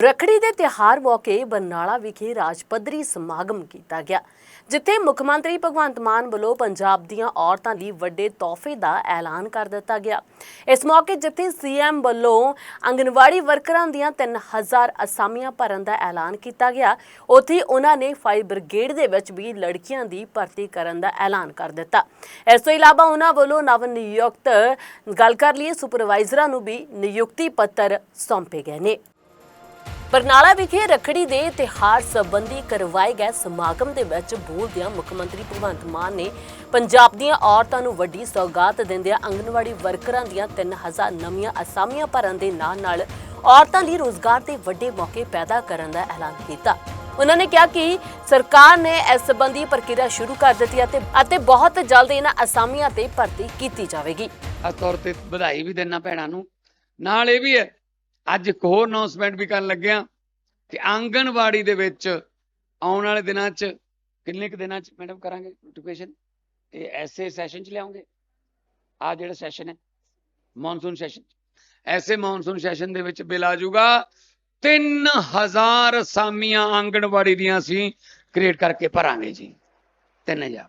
ਰੱਖੜੀ ਦੇ ਤਿਹਾਰ ਮੌਕੇ ਬਰਨਾਲਾ ਵਿਖੇ ਰਾਜ ਪੱਧਰੀ ਸਮਾਗਮ ਕੀਤਾ ਗਿਆ, ਜਿੱਥੇ ਮੁੱਖ ਮੰਤਰੀ ਭਗਵੰਤ ਮਾਨ ਵੱਲੋਂ ਪੰਜਾਬ ਦੀਆਂ ਔਰਤਾਂ ਲਈ ਵੱਡੇ ਤੋਹਫੇ ਦਾ ਐਲਾਨ ਕਰ ਦਿੱਤਾ ਗਿਆ। ਇਸ ਮੌਕੇ ਜਿੱਥੇ ਸੀਐਮ ਵੱਲੋਂ ਆਂਗਨਵਾੜੀ ਵਰਕਰਾਂ ਦੀਆਂ 3000 ਅਸਾਮੀਆਂ ਭਰਨ ਦਾ ਐਲਾਨ ਕੀਤਾ ਗਿਆ, ਉੱਥੇ ਉਹਨਾਂ ਨੇ ਫਾਇਰ ਬ੍ਰਿਗੇਡ ਦੇ ਵਿੱਚ ਵੀ ਲੜਕੀਆਂ ਦੀ ਭਰਤੀ ਕਰਨ ਦਾ ਐਲਾਨ ਕਰ ਦਿੱਤਾ। ਇਸ ਤੋਂ ਇਲਾਵਾ ਉਹਨਾਂ ਵੱਲੋਂ ਨਵ ਨਿਯੁਕਤ ਗੱਲ ਕਰ ਲਈਏ, ਸੁਪਰਵਾਈਜ਼ਰਾਂ ਨੂੰ ਵੀ ਨਿਯੁਕਤੀ ਪੱਤਰ ਸੌਂਪੇ ਗਏ ਨੇ। ਬਰਨਾਲਾ ਵਿਖੇ ਰੱਖੜੀ ਦੇ ਤਿਹਾਰ ਸੰਬੰਧੀ ਕਰਵਾਏ ਗਏ ਸਮਾਗਮ ਦੇ ਵਿੱਚ ਬੋਲਦਿਆਂ ਮੁੱਖ ਮੰਤਰੀ ਭਗਵੰਤ ਮਾਨ ਨੇ ਪੰਜਾਬ ਦੀਆਂ ਔਰਤਾਂ ਨੂੰ ਵੱਡੀ ਸੌਗਾਤ ਦਿੰਦਿਆਂ ਆਂਗਨਵਾੜੀ ਵਰਕਰਾਂ ਦੀਆਂ 3000 ਨਵੀਆਂ ਅਸਾਮੀਆਂ ਭਰਨ ਦੇ ਨਾਲ ਨਾਲ ਔਰਤਾਂ ਲਈ ਰੋਜ਼ਗਾਰ ਦੇ ਵੱਡੇ ਮੌਕੇ ਪੈਦਾ ਕਰਨ ਦਾ ਐਲਾਨ ਕੀਤਾ। ਉਹਨਾਂ ਨੇ ਕਿਹਾ ਕਿ ਸਰਕਾਰ ਨੇ ਇਸ ਸੰਬੰਧੀ ਪ੍ਰਕਿਰਿਆ ਸ਼ੁਰੂ ਕਰ ਦਿੱਤੀ ਅਤੇ ਅਤੇ ਬਹੁਤ ਜਲਦ ਇਹਨਾਂ ਅਸਾਮੀਆਂ ਤੇ ਭਰਤੀ ਕੀਤੀ ਜਾਵੇਗੀ। ਖਾਸ ਤੌਰ ਤੇ ਵਧਾਈ ਵੀ ਦੇਣਾ ਭੈਣਾਂ ਨੂੰ। ਨਾਲ ਇਹ ਵੀ ਹੈ ਅੱਜ ਇੱਕ ਹੋਰ ਅਨਾਉਂਸਮੈਂਟ ਵੀ ਕਰਨ ਲੱਗਿਆ ਕਿ ਆਂਗਣਵਾੜੀ ਦੇ ਵਿੱਚ ਆਉਣ ਵਾਲੇ ਦਿਨਾਂ 'ਚ ਕਿੰਨੇ ਕੁ ਦਿਨਾਂ 'ਚ ਮੈਡਮ ਕਰਾਂਗੇ ਨੋਟੀਫਿਕੇਸ਼ਨ ਇਹ ਐਸੇ ਸੈਸ਼ਨ 'ਚ ਲਿਆਉਂਗੇ। ਆ ਜਿਹੜਾ ਸੈਸ਼ਨ ਹੈ ਮੌਨਸੂਨ ਸੈਸ਼ਨ ਐਸੇ ਮੌਨਸੂਨ ਸੈਸ਼ਨ ਦੇ ਵਿੱਚ ਬਿੱਲ ਆ ਜਾਊਗਾ। 3000 ਅਸਾਮੀਆਂ ਆਂਗਣਵਾੜੀ ਦੀਆਂ ਅਸੀਂ ਕ੍ਰੀਏਟ ਕਰਕੇ ਭਰਾਂਗੇ ਜੀ। 3000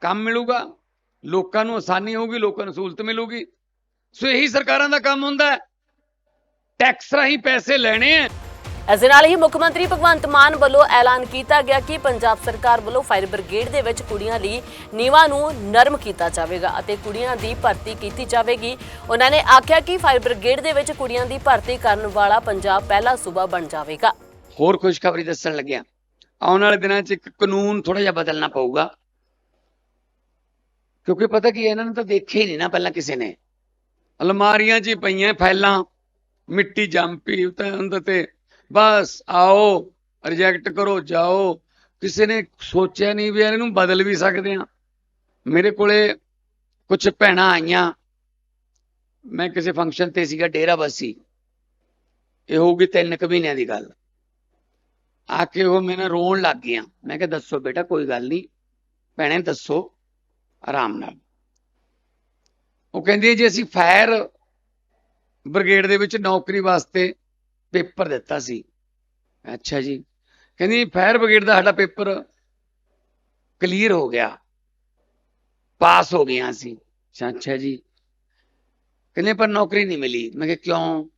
ਕੰਮ ਮਿਲੂਗਾ, ਲੋਕਾਂ ਨੂੰ ਆਸਾਨੀ ਹੋਊਗੀ, ਲੋਕਾਂ ਨੂੰ ਸਹੂਲਤ ਮਿਲੂਗੀ। ਸੋ ਇਹੀ ਸਰਕਾਰਾਂ ਦਾ ਕੰਮ ਹੁੰਦਾ ਹੈ। ਟੈਕਸ ਰਾਹੀਂ ਪੈਸੇ ਲੈਣੇ ਹੈ ਇਸ ਦੇ ਨਾਲ ਹੀ ਮੁੱਖ ਮੰਤਰੀ ਭਗਵੰਤ ਮਾਨ ਵੱਲੋਂ ਐਲਾਨ ਕੀਤਾ ਗਿਆ ਕਿ ਪੰਜਾਬ ਸਰਕਾਰ ਵੱਲੋਂ ਫਾਇਰ ਬ੍ਰਿਗੇਡ ਦੇ ਵਿੱਚ ਕੁੜੀਆਂ ਲਈ ਨੀਵਾਂ ਨੂੰ ਨਰਮ ਕੀਤਾ ਜਾਵੇਗਾ ਅਤੇ ਕੁੜੀਆਂ ਦੀ ਭਰਤੀ ਕੀਤੀ ਜਾਵੇਗੀ। ਉਹਨਾਂ ਨੇ ਆਖਿਆ ਕਿ ਫਾਇਰ ਬ੍ਰਿਗੇਡ ਦੇ ਵਿੱਚ ਕੁੜੀਆਂ ਦੀ ਭਰਤੀ ਕਰਨ ਵਾਲਾ ਪੰਜਾਬ ਪਹਿਲਾ ਸੂਬਾ ਬਣ ਜਾਵੇਗਾ। ਹੋਰ ਖੁਸ਼ਖਬਰੀ ਦੱਸਣ ਲੱਗਿਆ ਆਉਣ ਵਾਲੇ ਦਿਨਾਂ 'ਚ ਇੱਕ ਕਾਨੂੰਨ ਥੋੜਾ ਜਿਹਾ ਬਦਲਣਾ ਪਊਗਾ। ਕਿਉਂਕਿ ਪਤਾ ਕੀ ਇਹਨਾਂ ਨੇ ਤਾਂ ਦੇਖਿਆ ਹੀ ਨਹੀਂ ਨਾ ਪਹਿਲਾਂ ਕਿਸੇ ਨੇ। ਅਲਮਾਰੀਆਂ 'ਚ ਪਈਆਂ ਫਾਈਲਾਂ। ਮਿੱਟੀ ਜੰਮ ਪਈ ਉਤੇ ਤੇ। ਬਸ ਆਓ ਰਿਜੈਕਟ ਕਰੋ, ਜਾਓ। ਕਿਸੇ ਨੇ ਸੋਚਿਆ ਨਹੀਂ ਵੀ ਇਹਨੂੰ ਬਦਲ ਵੀ ਸਕਦੇ ਆ ਮੇਰੇ ਕੋਲੇ ਕੁਝ ਭੈਣਾਂ ਆਈਆਂ। ਮੈਂ ਕਿਸੇ ਫੰਕਸ਼ਨ ਤੇ ਸੀਗਾ, ਡੇਰਾ ਬਸੀ ਇਹ ਹੋਊਗੀ ਤਿੰਨ ਕੁ ਮਹੀਨਿਆਂ ਦੀ ਗੱਲ। ਆ ਕੇ ਉਹ ਮੈਨੂੰ ਰੋਣ ਲੱਗ ਗਿਆ ਮੈਂ ਕਿਹਾ, ਦੱਸੋ ਬੇਟਾ, ਕੋਈ ਗੱਲ ਨਹੀਂ। ਭੈਣੇ, ਦੱਸੋ। ਆਰਾਮ ਨਾਲ। ਉਹ ਕਹਿੰਦੀ ਜੇ ਅਸੀਂ ਫਾਇਰ ਬ੍ਰਿਗੇਡ ਦੇ ਵਿੱਚ ਨੌਕਰੀ ਵਾਸਤੇ ਪੇਪਰ ਦਿੱਤਾ ਸੀ। ਅੱਛਾ ਜੀ। ਕਹਿੰਦੀ ਫਾਇਰ ਬ੍ਰਿਗੇਡ ਦਾ ਸਾਡਾ ਪੇਪਰ ਕਲੀਅਰ ਹੋ ਗਿਆ। ਪਾਸ ਹੋ ਗਿਆ ਸੀ। ਅੱਛਾ, ਜੀ। ਕਹਿੰਦੇ ਪਰ ਨੌਕਰੀ ਨਹੀਂ ਮਿਲੀ। ਮੈਂ ਕਿਹਾ ਕਿਉਂ?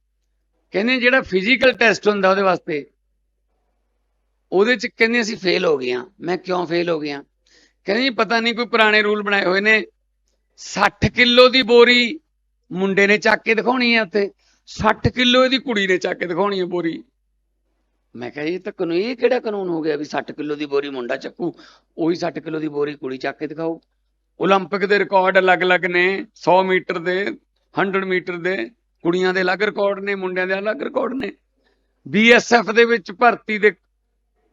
ਕਹਿੰਦੇ ਜਿਹੜਾ ਫਿਜ਼ੀਕਲ ਟੈਸਟ ਹੁੰਦਾ ਉਹਦੇ ਵਾਸਤੇ ਉਹਦੇ ਚ ਕਹਿੰਦੇ ਅਸੀਂ ਫੇਲ ਹੋ ਗਏ ਹਾਂ ਮੈਂ ਕਿਉਂ ਫੇਲ ਹੋ ਗਿਆ ਕਹਿੰਦੇ ਜੀ ਪਤਾ ਨਹੀਂ ਕੋਈ ਪੁਰਾਣੇ ਰੂਲ ਬਣਾਏ ਹੋਏ ਨੇ। 60 ਕਿਲੋ ਦੀ ਬੋਰੀ ਮੁੰਡੇ ਨੇ ਚੱਕ ਕੇ ਦਿਖਾਉਣੀ ਹੈ ਉੱਥੇ 60 ਕਿਲੋ ਇਹਦੀ ਕੁੜੀ ਨੇ ਚੱਕ ਕੇ ਦਿਖਾਉਣੀ ਹੈ ਬੋਰੀ ਮੈਂ ਕਿਹਾ ਇਹ ਤਾਂ ਕਾਨੂੰਨ ਇਹ ਕਿਹੜਾ ਕਾਨੂੰਨ ਹੋ ਗਿਆ ਵੀ 60 ਕਿਲੋ ਦੀ ਬੋਰੀ ਮੁੰਡਾ ਚੱਕੂ ਉਹੀ 60 ਕਿਲੋ ਦੀ ਬੋਰੀ ਕੁੜੀ ਚੱਕ ਕੇ ਦਿਖਾਓ 올림픽 ਦੇ ਰਿਕਾਰਡ ਅਲੱਗ-ਅਲੱਗ ਨੇ 100 ਮੀਟਰ ਦੇ 100 ਮੀਟਰ ਦੇ ਕੁੜੀਆਂ ਦੇ ਅਲੱਗ ਰਿਕਾਰਡ ਨੇ ਮੁੰਡਿਆਂ ਦੇ ਅਲੱਗ ਰਿਕਾਰਡ ਨੇ ਬੀਐਸਐਫ ਦੇ ਵਿੱਚ ਭਰਤੀ ਦੇ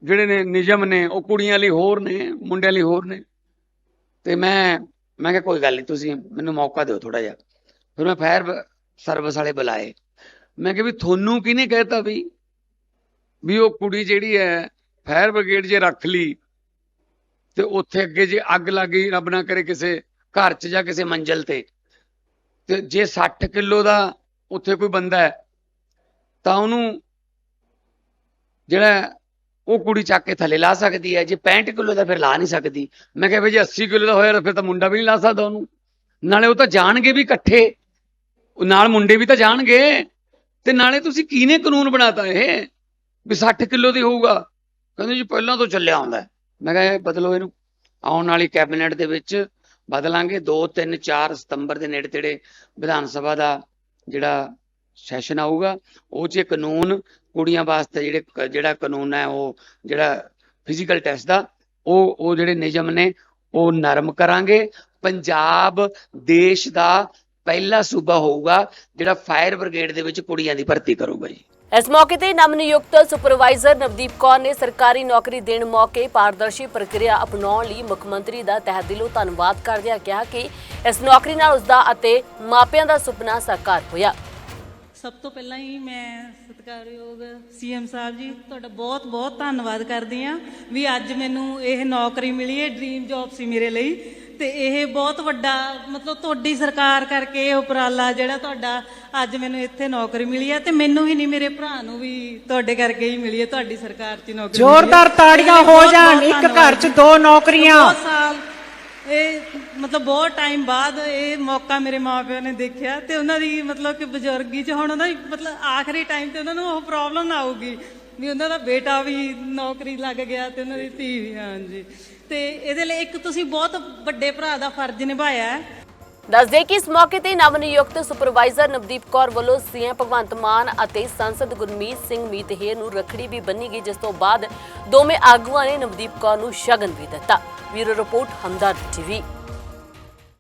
ਜਿਹੜੇ ਨੇ ਨਿਯਮ ਨੇ ਉਹ ਕੁੜੀਆਂ ਲਈ ਹੋਰ ਨੇ ਮੁੰਡਿਆਂ ਲਈ ਹੋਰ ਨੇ ਤੇ ਮੈਂ ਮੈਂ ਕਿਹਾ ਕੋਈ ਗੱਲ ਨਹੀਂ ਤੁਸੀਂ ਮੈਨੂੰ ਮੌਕਾ ਦਿਓ ਥੋੜਾ ਜਿਹਾ ਫਿਰ ਮੈਂ ਫਾਇਰ ਸਰਵਿਸ ਵਾਲੇ ਬੁਲਾਏ। ਮੈਂ ਕਿਹਾ ਵੀ ਤੁਹਾਨੂੰ ਕਿਹਨੇ ਕਹਿਤਾ ਵੀ ਵੀ ਉਹ ਕੁੜੀ ਜਿਹੜੀ ਹੈ, ਫਾਇਰ ਬ੍ਰਿਗੇਡ ਜੇ ਰੱਖ ਲਈ, ਤੇ ਉੱਥੇ ਅੱਗੇ ਜੇ ਅੱਗ ਲੱਗ ਗਈ, ਰੱਬ ਨਾ ਕਰੇ ਕਿਸੇ ਘਰ 'ਚ ਜਾਂ ਕਿਸੇ ਮੰਜ਼ਲ ਤੇ। ਤੇ ਜੇ 60 ਕਿਲੋ ਦਾ ਉੱਥੇ ਕੋਈ ਬੰਦਾ ਹੈ, ਤਾਂ ਉਹਨੂੰ ਜਿਹੜਾ ਉਹ ਕੁੜੀ ਚੱਕ ਕੇ ਥੱਲੇ ਲਾ ਸਕਦੀ ਹੈ। ਜੇ 65 ਕਿਲੋ ਦਾ ਫਿਰ ਲਾ ਨਹੀਂ ਸਕਦੀ। ਮੈਂ ਕਿਹਾ ਵੀ ਜੇ 80 ਕਿਲੋ ਦਾ ਹੋਇਆ ਤਾਂ ਫਿਰ ਤਾਂ ਮੁੰਡਾ ਵੀ ਨਹੀਂ ਲਾ ਸਕਦਾ ਉਹਨੂੰ। ਨਾਲੇ ਉਹ ਤਾਂ ਜਾਣਗੇ ਵੀ ਇਕੱਠੇ। ਨਾਲ ਮੁੰਡੇ ਵੀ ਤਾਂ ਜਾਣਗੇ। ਤੇ ਨਾਲੇ ਤੁਸੀਂ ਕਿਹਨੇ ਕਾਨੂੰਨ ਬਣਾਤਾ ਇਹ? ਵੀ 60 ਕਿਲੋ ਦੀ ਹੋਊਗਾ। ਕਹਿੰਦੇ ਜੀ ਪਹਿਲਾਂ ਤੋਂ ਚੱਲਿਆ ਆਉਂਦਾ ਮੈਂ ਕਿਹਾ ਇਹ ਬਦਲੋ ਇਹਨੂੰ। ਆਉਣ ਵਾਲੀ ਕੈਬਨਿਟ ਦੇ ਵਿੱਚ ਬਦਲਾਂਗੇ। 2 3 4 ਸਤੰਬਰ ਦੇ ਨੇੜੇ ਤੇੜੇ ਵਿਧਾਨ ਸਭਾ ਦਾ ਜਿਹੜਾ ਸੈਸ਼ਨ ਆਊਗਾ, ਉਹ 'ਚ ਇਹ ਕਾਨੂੰਨ ਕੁੜੀਆਂ ਵਾਸਤੇ ਜਿਹੜੇ ਜਿਹੜਾ ਕਾਨੂੰਨ ਹੈ, ਉਹ ਜਿਹੜਾ ਫਿਜ਼ੀਕਲ ਟੈਸਟ ਦਾ, ਉਹ ਉਹ ਜਿਹੜੇ ਨਿਯਮ ਨੇ, ਉਹ ਨਰਮ ਕਰਾਂਗੇ। ਪੰਜਾਬ ਦੇਸ਼ ਦਾ ਪਹਿਲਾ ਸੂਬਾ ਹੋਊਗਾ ਜਿਹੜਾ ਫਾਇਰ ਬ੍ਰਿਗੇਡ ਦੇ ਵਿੱਚ ਕੁੜੀਆਂ ਦੀ ਭਰਤੀ ਕਰੂਗਾ ਜੀ। ਇਸ ਮੌਕੇ ਤੇ ਨਵ ਨਿਯੁਕਤ ਸੁਪਰਵਾਈਜ਼ਰ ਨਵਦੀਪ ਕੌਰ ਨੇ ਸਰਕਾਰੀ ਨੌਕਰੀ ਦੇਣ ਮੌਕੇ ਪਾਰਦਰਸ਼ੀ ਪ੍ਰਕਿਰਿਆ ਅਪਣਾਉਣ ਲਈ ਮੁੱਖ ਮੰਤਰੀ ਦਾ ਤਹਿ ਦਿਲੋਂ ਧੰਨਵਾਦ ਕਰਦਿਆਂ ਕਿਹਾ ਕਿ ਇਸ ਨੌਕਰੀ ਨਾਲ ਉਸਦਾ ਅਤੇ ਮਾਪਿਆਂ ਦਾ ਸੁਪਨਾ ਸਾਕਾਰ ਹੋਇਆ। ਸਭ ਤੋਂ ਪਹਿਲਾਂ ਹੀ ਮੈਂ ਸਤਿਕਾਰਯੋਗ ਸੀਐਮ ਸਾਹਿਬ ਜੀ ਤੁਹਾਡਾ ਬਹੁਤ ਬਹੁਤ ਧੰਨਵਾਦ ਕਰਦੀ ਆ ਵੀ ਅੱਜ ਮੈਨੂੰ ਇਹ ਨੌਕਰੀ ਮਿਲੀ ਹੈ ਡ੍ਰੀਮ ਜੌਬ ਸੀ ਮੇਰੇ ਲਈ। ਤੇ ਇਹ ਬਹੁਤ ਵੱਡਾ ਮਤਲਬ ਤੁਹਾਡੀ ਸਰਕਾਰ ਕਰਕੇ ਇਹ ਉਪਰਾਲਾ ਜਿਹੜਾ ਤੁਹਾਡਾ ਅੱਜ ਮੈਨੂੰ ਇੱਥੇ ਨੌਕਰੀ ਮਿਲੀ ਹੈ ਤੇ ਮੈਨੂੰ ਹੀ ਨਹੀਂ ਮੇਰੇ ਭਰਾ ਨੂੰ ਵੀ ਤੁਹਾਡੇ ਕਰਕੇ ਹੀ ਮਿਲੀ ਹੈ ਤੁਹਾਡੀ ਸਰਕਾਰ 'ਚ ਨੌਕਰੀ। ਜ਼ੋਰਦਾਰ ਤਾੜੀਆਂ ਹੋ ਜਾਣ ਇੱਕ ਘਰ। 'ਚ ਦੋ ਨੌਕਰੀਆਂ ਬਹੁਤ ਸਾਲ ਇਹ ਮਤਲਬ ਬਹੁਤ ਟਾਈਮ ਬਾਅਦ ਇਹ ਮੌਕਾ ਮੇਰੇ ਮਾਪਿਆਂ ਨੇ ਦੇਖਿਆ ਤੇ ਉਹਨਾਂ ਦੀ ਮਤਲਬ ਕਿ ਬਜ਼ੁਰਗੀ 'ਚ ਹੁਣ ਉਹਨਾਂ ਦੀ ਮਤਲਬ ਆਖਰੀ ਟਾਈਮ ਤੇ ਉਹਨਾਂ ਨੂੰ ਉਹ ਪ੍ਰੋਬਲਮ ਨਾ ਆਊਗੀ ਵੀ ਉਹਨਾਂ ਦਾ ਬੇਟਾ ਵੀ ਨੌਕਰੀ ਲੱਗ ਗਿਆ ਤੇ ਉਹਨਾਂ ਦੀ ਧੀ ਵੀ, ਹਾਂਜੀ। ਤੇ ਇਹਦੇ ਲਈ ਇੱਕ ਤੁਸੀਂ ਬਹੁਤ ਵੱਡੇ ਭਰਾ ਦਾ ਫਰਜ਼ ਨਿਭਾਇਆ ਹੈ। ਦੱਸਦੇ ਕਿ ਇਸ ਮੌਕੇ ਤੇ ਨਵਨਿਯੁਕਤ ਸੁਪਰਵਾਈਜ਼ਰ ਨਵਦੀਪ ਕੌਰ ਵੱਲੋਂ ਸੀਐਮ ਭਗਵੰਤ ਮਾਨ ਅਤੇ ਸੰਸਦ ਗੁਰਮੀਤ ਸਿੰਘ ਮੀਤਹੇਰ ਨੂੰ ਰੱਖੜੀ ਵੀ ਬੰਨੀ ਗਈ, ਜਿਸ ਤੋਂ ਬਾਅਦ ਦੋਵੇਂ ਆਗੂਆਂ ਨੇ ਨਵਦੀਪ ਕੌਰ ਨੂੰ ਸ਼ਗਨ ਵੀ ਦਿੱਤਾ। ਵੀਰੋ ਰਿਪੋਰਟ, ਹਮਦਰਦ ਟੀਵੀ।